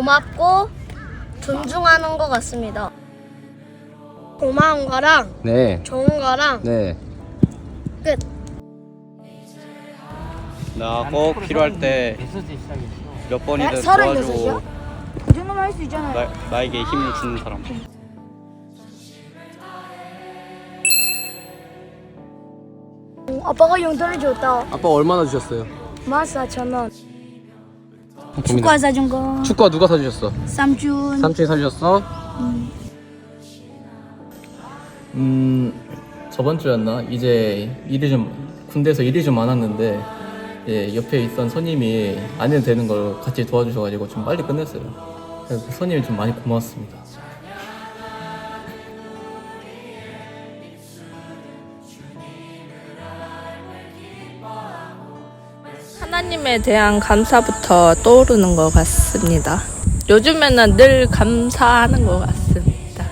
고맙고 존중하는 것 같습니다. 고마운 거랑 네. 좋은 거랑 네. 끝. 나 꼭 필요할 때 몇 번이든 서른 도와주고 여섯이요? 그 정도면 할 수 있잖아요. 나, 나에게 힘을 주는 사람 아빠가 용돈을 줬다. 아빠 얼마나 주셨어요? 14,000원. 축구화 사준 거. 축구화 누가 사주셨어? 삼촌. 삼촌이 사주셨어? 음 저번 주였나 이제 일이 좀 군대에서 일이 좀 많았는데 예, 옆에 있던 손님이 안 해도 되는 걸 같이 도와주셔가지고 좀 빨리 끝냈어요. 그래서 그 손님이 좀 많이 고마웠습니다. 하나님에 대한 감사부터 떠오르는 것 같습니다. 요즘에는 늘 감사하는 것 같습니다.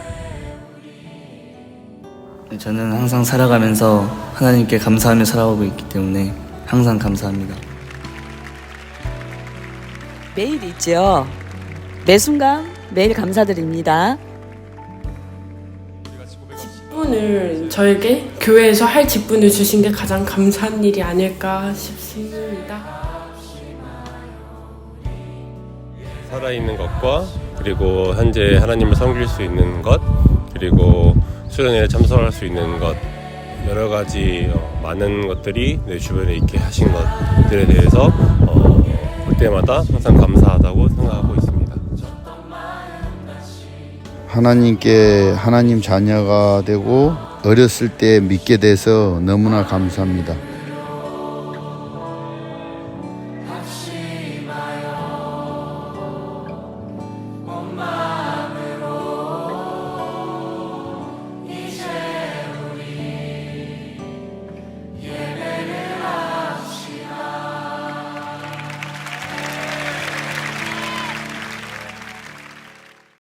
저는 항상 살아가면서 하나님께 감사하며 살아가고 있기 때문에 항상 감사합니다. 매일 있죠. 매 순간 매일 감사드립니다. 직분을 저에게 교회에서 할 직분을 주신 게 가장 감사한 일이 아닐까 싶습니다. 살아있는 것과 그리고 현재 하나님을 섬길 수 있는 것 그리고 수련회에 참석할 수 있는 것 여러 가지 어, 많은 것들이 내 주변에 있게 하신 것들에 대해서 어, 볼 때마다 항상 감사하다고 생각하고 있습니다. 하나님께 하나님 자녀가 되고 어렸을 때 믿게 돼서 너무나 감사합니다.